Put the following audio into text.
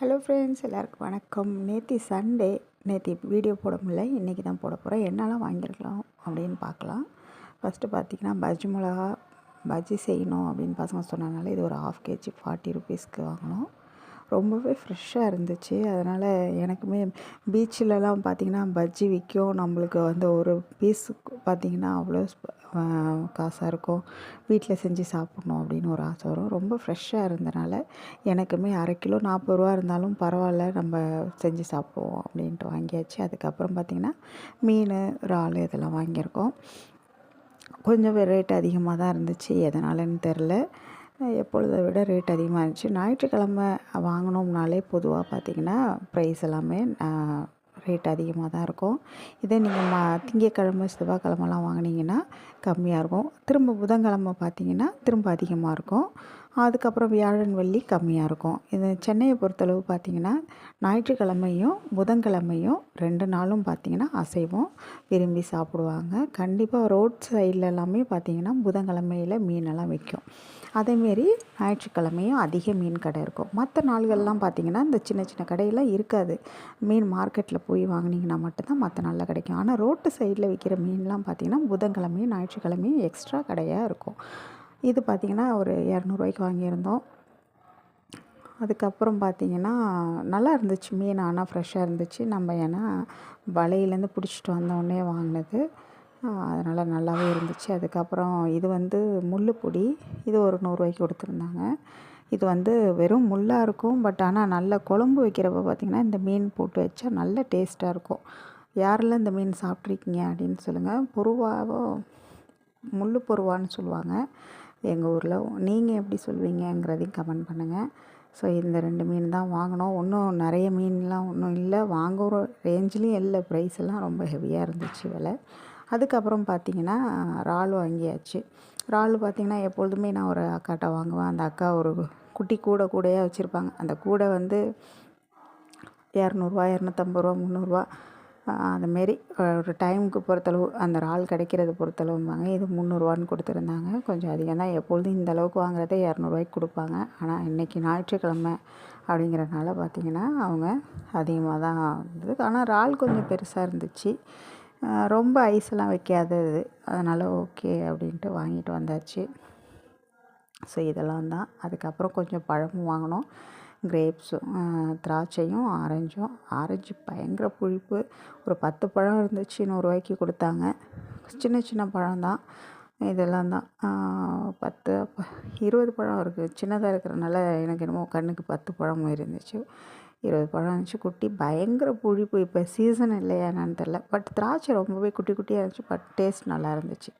Hello friends எல்லாருக்கும் வணக்கம். நேற்று சண்டே நேற்று வீடியோ போட முடியல இன்றைக்கி தான் போட போகிறேன் என்னெல்லாம் வாங்கியிருக்கலாம் அப்படின்னு பார்க்கலாம். ஃபஸ்ட்டு பார்த்திங்கன்னா பஜ்ஜி மிளகா பஜ்ஜி செய்யணும் அப்படின்னு பசங்க சொன்னதுனால இது ஒரு ஹாஃப் கேஜி ஃபார்ட்டி ருபீஸ்க்கு வாங்கினோம். ரொம்பவே ஃப்ரெஷ்ஷாக இருந்துச்சு. அதனால் எனக்குமே பீச்சிலலாம் பார்த்திங்கன்னா பஜ்ஜி விற்கும் நம்மளுக்கு வந்து ஒரு பீஸ் பார்த்திங்கன்னா அவ்வளோ காசாக இருக்கும். வீட்டில் செஞ்சு சாப்பிட்ணும் அப்படின்னு ஒரு ஆசை வரும். ரொம்ப ஃப்ரெஷ்ஷாக இருந்தனால எனக்குமே அரை கிலோ நாற்பது ரூபா இருந்தாலும் பரவாயில்ல நம்ம செஞ்சு சாப்பிடுவோம் அப்படின்ட்டு வாங்கியாச்சு. அதுக்கப்புறம் பார்த்திங்கன்னா மீன் இறால் இதெல்லாம் வாங்கியிருக்கோம். கொஞ்சம் ரேட் அதிகமாக தான் இருந்துச்சு. எதனாலன்னு தெரில எப்பொழுதை விட ரேட் அதிகமாக இருந்துச்சு. ஞாயிற்றுக்கிழமை வாங்கினோம்னாலே பொதுவாக பார்த்திங்கன்னா ப்ரைஸ் எல்லாமே ரேட் அதிகமாக தான் இருக்கும். இதே நீங்கள் மா திங்கக்கிழமை செவ்வாய்க்கிழமெல்லாம் வாங்கினீங்கன்னா கம்மியாக இருக்கும். திரும்ப புதன்கிழமை பார்த்தீங்கன்னா திரும்ப அதிகமாக இருக்கும். அதுக்கப்புறம் வியாழன் வெள்ளி கம்மியாக இருக்கும். இது சென்னையை பொறுத்தளவு பார்த்திங்கன்னா ஞாயிற்றுக்கிழமையும் புதன்கிழமையும் ரெண்டு நாளும் பார்த்திங்கன்னா அசைவம் விரும்பி சாப்பிடுவாங்க. கண்டிப்பாக ரோட் சைடில் எல்லாமே பார்த்திங்கன்னா புதன்கிழமையில் மீனெல்லாம் விற்கும் அதேமாரி ஞாயிற்றுக்கிழமையும் அதிக மீன் கடை இருக்கும். மற்ற நாள்கள்லாம் பார்த்திங்கன்னா இந்த சின்ன சின்ன கடையெல்லாம் இருக்காது. மீன் மார்க்கெட்டில் போய் வாங்கினீங்கன்னா மட்டும்தான் மற்ற நாளில் கிடைக்கும். ஆனால் ரோட்டு சைடில் விற்கிற மீன்லாம் பார்த்திங்கன்னா புதன்கிழமையும் ஞாயிற்றுக்கிழமையும் எக்ஸ்ட்ரா கடையாக இருக்கும். இது பார்த்திங்கன்னா ஒரு இரநூறுவாய்க்கு வாங்கியிருந்தோம். அதுக்கப்புறம் பார்த்திங்கன்னா நல்லா இருந்துச்சு. மீன் ஆனால் ஃப்ரெஷ்ஷாக இருந்துச்சு. நம்ம ஏன்னா வலையிலேருந்து பிடிச்சிட்டு வந்தோடனே வாங்கினது. அதனால் நல்லாவே இருந்துச்சு. அதுக்கப்புறம் இது வந்து முள்ளுப்பொடி இது ஒரு நூறுரூவாய்க்கு கொடுத்துருந்தாங்க. இது வந்து வெறும் முள்ளாக இருக்கும். பட் ஆனால் நல்ல குழம்பு வைக்கிறப்ப பார்த்திங்கன்னா இந்த மீன் போட்டு வச்சா நல்ல டேஸ்ட்டாக இருக்கும். யாரெல்லாம் இந்த மீன் சாப்பிட்ருக்கீங்க அப்படின்னு சொல்லுங்கள் பொருவாவோ முள் பொருவான்னு சொல்லுவாங்க. எங்கள் ஊரில் நீங்கள் எப்படி சொல்வீங்கங்கிறதையும் கமெண்ட் பண்ணுங்கள் ஸோ இந்த ரெண்டு மீன் தான் வாங்கினோம் ஒன்றும் நிறைய மீன்லாம் ஒன்றும் இல்லை. வாங்குகிற ரேஞ்சிலையும் இல்லை. ப்ரைஸ் எல்லாம் ரொம்ப ஹெவியாக இருந்துச்சு விலை. அதுக்கப்புறம் பார்த்திங்கன்னா இறால் வாங்கியாச்சு. இறால் பார்த்திங்கன்னா எப்பொழுதுமே நான் ஒரு அக்காட்ட வாங்குவேன். அந்த அக்கா ஒரு குட்டி கூடை கூடையாக வச்சுருப்பாங்க. அந்த கூடை வந்து இரநூறுவா இரநூத்தம்பது ரூபா முந்நூறுரூவா அந்தமாரி ஒரு டைமுக்கு பொறுத்தளவு அந்த இறால் கிடைக்கிறது பொறுத்தளவும்பாங்க. இது முந்நூறுரூவான்னு கொடுத்துருந்தாங்க. கொஞ்சம் அதிகம் தான். எப்பொழுதும் இந்த அளவுக்கு வாங்குறதே இரநூறுவாய்க்கு கொடுப்பாங்க. ஆனால் இன்றைக்கி ஞாயிற்றுக்கிழமை அப்படிங்கிறனால பார்த்திங்கன்னா அவங்க அதிகமாக தான் இருந்தது ஆனால் இறால் கொஞ்சம் பெருசாக இருந்துச்சு. ரொம்ப ஐஸ்லாம் வைக்காதது. அதனால் ஓகே அப்படின்ட்டு வாங்கிட்டு வந்தாச்சு. ஸோ இதெல்லாம் தான். அதுக்கப்புறம் கொஞ்சம் பழமும் வாங்கினோம். கிரேப்ஸும் திராட்சையும் ஆரஞ்சும். ஆரஞ்சு பயங்கர புளிப்பு. ஒரு பத்து பழம் இருந்துச்சு நூறுரூவாய்க்கு கொடுத்தாங்க. சின்ன சின்ன பழம் தான். இதெல்லாம் தான். பத்து இருபது பழம் இருக்குது சின்னதாக இருக்கிறனால எனக்கு என்னமோ கண்ணுக்கு பத்து பழம் இருந்துச்சு. இருபது பழம் இருந்துச்சு. குட்டி பயங்கர புளிப்பு. இப்போ சீசன் இல்லையா என்னன்னு தெரில பட் திராட்சை ரொம்பவே குட்டி குட்டியாக இருந்துச்சு. பட் டேஸ்ட் நல்லா இருந்துச்சு.